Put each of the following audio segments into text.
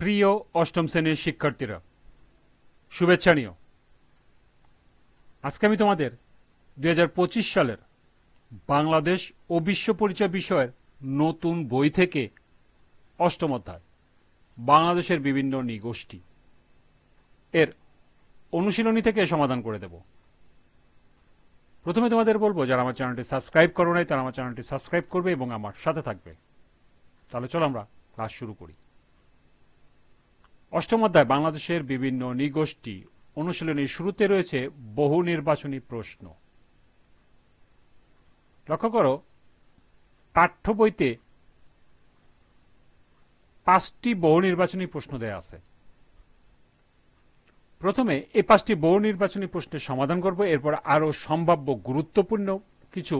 প্রিয় অষ্টম শ্রেণির শিক্ষার্থীরা, শুভেচ্ছা নিও। আজকে আমি তোমাদের দু হাজার পঁচিশ সালের বাংলাদেশ ও বিশ্ব পরিচয় বিষয়ের নতুন বই থেকে অষ্টম অধ্যায়, বাংলাদেশের বিভিন্ন নিগোষ্ঠী এর অনুশীলনী থেকে সমাধান করে দেব। প্রথমে তোমাদের বলব, যারা আমার চ্যানেলটি সাবস্ক্রাইব করো নাই, তারা আমার চ্যানেলটি সাবস্ক্রাইব করবে এবং আমার সাথে থাকবে। তাহলে চলো আমরা ক্লাস শুরু করি। অষ্টম অধ্যায়, বাংলাদেশের বিভিন্ন নিগোষ্ঠী অনুশীলনীর শুরুতে রয়েছে বহু নির্বাচনী প্রশ্ন। লক্ষ্য করো, পাঠ্য বইতে পাঁচটি বহু নির্বাচনী প্রশ্ন দেয়া আছে। প্রথমে এই পাঁচটি বহু নির্বাচনী প্রশ্নের সমাধান করব, এরপর আরও সম্ভাব্য গুরুত্বপূর্ণ কিছু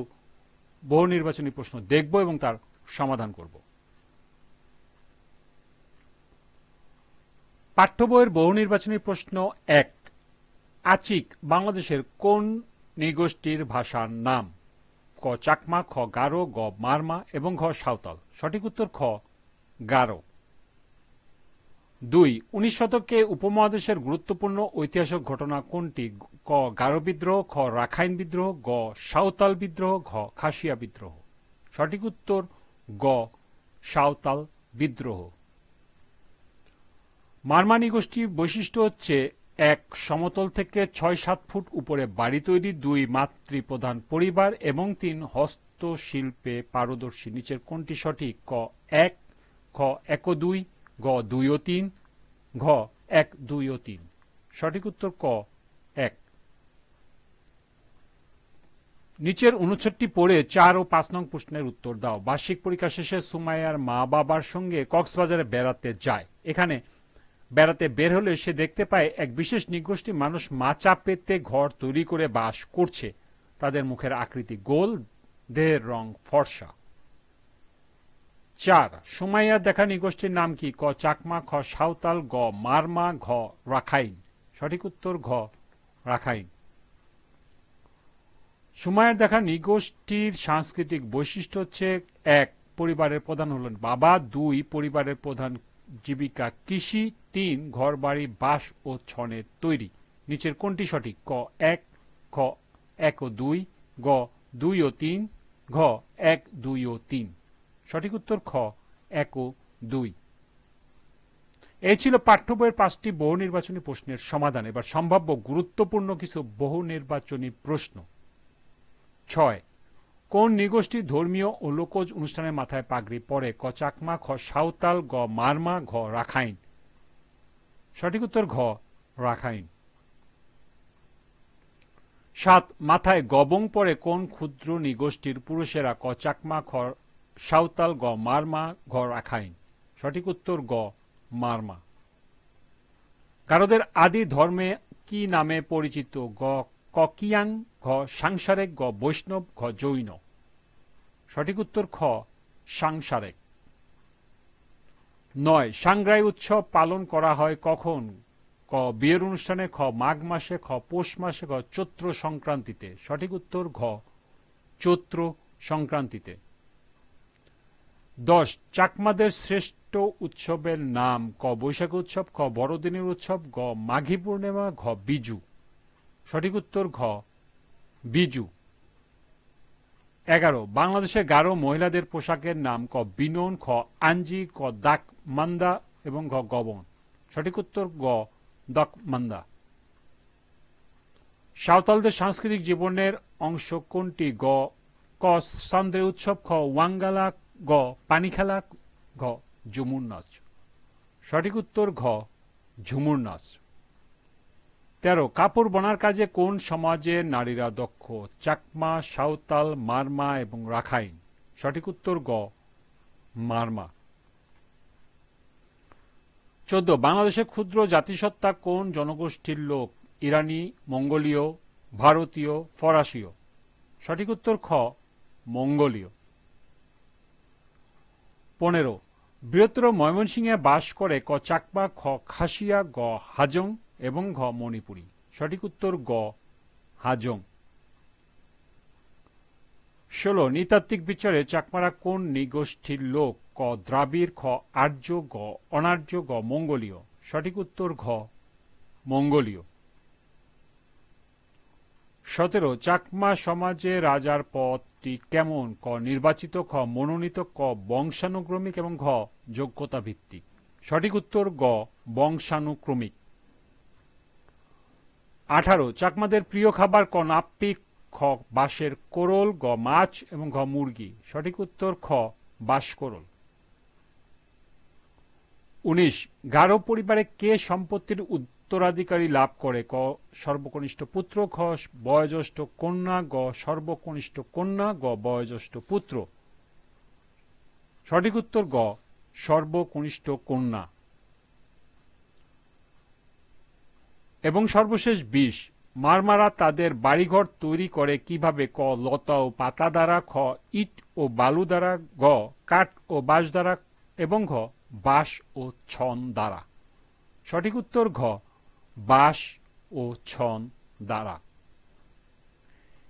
বহু নির্বাচনী প্রশ্ন দেখব এবং তার সমাধান করব। পাঠ্য বইয়ের বহু নির্বাচনী প্রশ্ন এক। আচিক, বাংলাদেশের কোন নিগোষ্ঠীর ভাষার নাম? ক, চাকমা, খ, গারো, গ, মারমা এবং ঘ, সাঁওতাল। সঠিক উত্তর খ, গারো। দুই, উনিশ শতকে উপমহাদেশের গুরুত্বপূর্ণ ঐতিহাসিক ঘটনা কোনটি? ক, গারো বিদ্রোহ, খ, রাখাইন বিদ্রোহ, গ, সাঁওতাল বিদ্রোহ, ঘ, খাসিয়া বিদ্রোহ। সঠিক উত্তর গ, সাঁওতাল বিদ্রোহ। মারমানি গোষ্ঠীর বৈশিষ্ট্য হচ্ছে এক, সমতল থেকে ছয়, সাত ফুট উপরে বাড়ি তৈরি, দুই, মাতৃপ্রধান পরিবার এবং তিন, হস্তশিল্পে পারদর্শী। নিচের কোনটি সঠিক? ক, এক, খ, এক দুই, গ, দুই ও তিন, ঘ, এক, দুই ও তিন। সঠিক উত্তর ক, এক। নিচের অনুচ্ছেদটি পড়ে চার ও পাঁচ নং প্রশ্নের উত্তর দাও। বার্ষিক পরীক্ষা শেষে সুমাইয়ার মা বাবার সঙ্গে কক্সবাজারে বেড়াতে যায়। এখানে বেড়াতে বের হলে সে দেখতে পায় এক বিশেষ নিগোষ্ঠী মানুষ মাচা পেতে ঘর তৈরি করে বাস করছে। তাদের মুখের আকৃতি গোল, দেহের রং ফর্সা। চার, সুমাইয়া দেখা নিগোষ্ঠীর নাম কি? ক, চাকমা, খ, সাঁওতাল, গ, মারমা, ঘ, রাখাইন। সঠিক উত্তর ঘ, রাখাইন। সুমাইয়ার দেখা নিগোষ্ঠীর সাংস্কৃতিক বৈশিষ্ট্য হচ্ছে, এক, পরিবারের প্রধান হলেন বাবা, দুই, পরিবারের প্রধান জীবিকা কৃষি তিন, ঘর, বাড়ি, বাঁশ ও ছনের তৈরি। নিচের কোনটি সঠিক? ক, এক, খ, এক ও দুই, গ, দুই ও তিন, ঘ, এক, দুই ও তিন। সঠিক উত্তর খ, এক ও দুই। এই ছিল পাঠ্য বইয়ের পাঁচটি বহু নির্বাচনী প্রশ্নের সমাধান। এবার সম্ভাব্য গুরুত্বপূর্ণ কিছু বহু নির্বাচনী প্রশ্ন। ছয়, কোন নিগোষ্ঠী ধর্মীয় ও লোকজ অনুষ্ঠানের মাথায় পাগড়ি পরে? ক, চাকমা, খ, সাঁওতাল, গ, মারমা, ঘ, রাখাইন। সঠিক উত্তর ঘ, রাখাইন। সাত, মাথায় গবং পরে কোন ক্ষুদ্র নিগোষ্ঠীর পুরুষেরা ক চাকমা খ সাঁওতাল, গ মারমা, ঘ রাখাইন। সঠিক উত্তর গ মারমা। গারোদের আদি ধর্মে কি নামে পরিচিত? গ, ককিয়াং, ঘ সাংসারেক, গ বৈষ্ণব, ঘ জৈন। সঠিক উত্তর খ, সাংসারেক। নয় সাংগ্রাই উৎসব পালন করা হয় কখন? ক, বিয়ের অনুষ্ঠানে, খ, মাঘ মাসে, খ, পৌষ মাসে খ চৈত্র সংক্রান্তিতে। সঠিক উত্তর ঘ, চৈত্র সংক্রান্তিতে। দশ, চাকমাদের শ্রেষ্ঠ উৎসবের নাম ক, বৈশাখ উৎসব, খ, বড়দিনের উৎসব, গ, মাঘী পূর্ণিমা, ঘ, বিজু। সঠিক উত্তর ঘ, বিজু। এগারো, বাংলাদেশে গারো মহিলাদের পোশাকের নাম ক বিনন, খ আঞ্জি ক দাক মান্দা এবং ঘ গবন। সঠিক উত্তর গ দক মান্দা। সাঁওতালদের সাংস্কৃতিক জীবনের অংশ কোনটি? গ, ক সান্দ্রে উৎসব, খ ওয়াঙ্গালা, গ পানি খেলা ঘ ঝুমুর নাচ। সঠিক উত্তর ঘ ঝুমুর নাচ। তেরো, কাপড় বোনার কাজে কোন সমাজে নারীরা দক্ষ? চাকমা, সাঁওতাল, মারমা এবং রাখাইন। সঠিক উত্তর গ, মারমা। চোদ্দ বাংলাদেশের ক্ষুদ্র জাতিসত্তা কোন জনগোষ্ঠীর লোক? ইরানি, মঙ্গোলীয়, ভারতীয়, ফরাসীয়? সঠিক উত্তর খ, মঙ্গোলীয়। পনেরো, বৃহত্তর ময়মনসিংহে বাস করে ক চাকমা, খ খাসিয়া, গ হাজং? এবং ঘ মণিপুরী। সঠিক উত্তর গ, হাজং। ষোলো, নৃতাত্ত্বিক বিচারে চাকমারা কোন নৃগোষ্ঠীর লোক ক দ্রাবিড়, খ আর্য, গ অনার্য, গ মঙ্গোলীয়? সঠিক উত্তর ঘ, মঙ্গোলীয়। সতেরো, চাকমা সমাজে রাজার পদটি কেমন? ক নির্বাচিত, খ মনোনীত, ক বংশানুক্রমিক এবং ঘ যোগ্যতা ভিত্তিক সঠিক উত্তর গ, বংশানুক্রমিক। আঠারো, চাকমাদের প্রিয় খাবার ক নাপ্পিক খ, বাঁশের কোরল, গ, মাছ এবং ঘ, মুরগি। সঠিক উত্তর খ, বাঁশ কোরল। উনিশ, গারো পরিবারে কে সম্পত্তির উত্তরাধিকারী লাভ করে? ক, সর্বকনিষ্ঠ পুত্র, খ, বয়োজ্যেষ্ঠ কন্যা, গ, সর্বকনিষ্ঠ কন্যা, গ, বয়োজ্যেষ্ঠ পুত্র। সঠিক উত্তর গ, সর্বকনিষ্ঠ কন্যা। এবং সর্বশেষ বিষ, মারমারা তাদের বাড়িঘর তৈরি করে কীভাবে ক লতা ও পাতা দ্বারা, খ, ইট ও বালু দ্বারা, গ, কাঠ ও বাঁশ দ্বারা এবং ঘ, বাঁশ ও ছন দ্বারা। সঠিক উত্তর ঘ, বাঁশ ও ছন দ্বারা।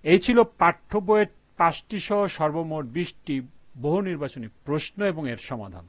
এই ছিল পাঠ্য বইয়ের পাঁচটি সহ সর্বমোট বিশটি বহু নির্বাচনী প্রশ্ন এবং এর সমাধান।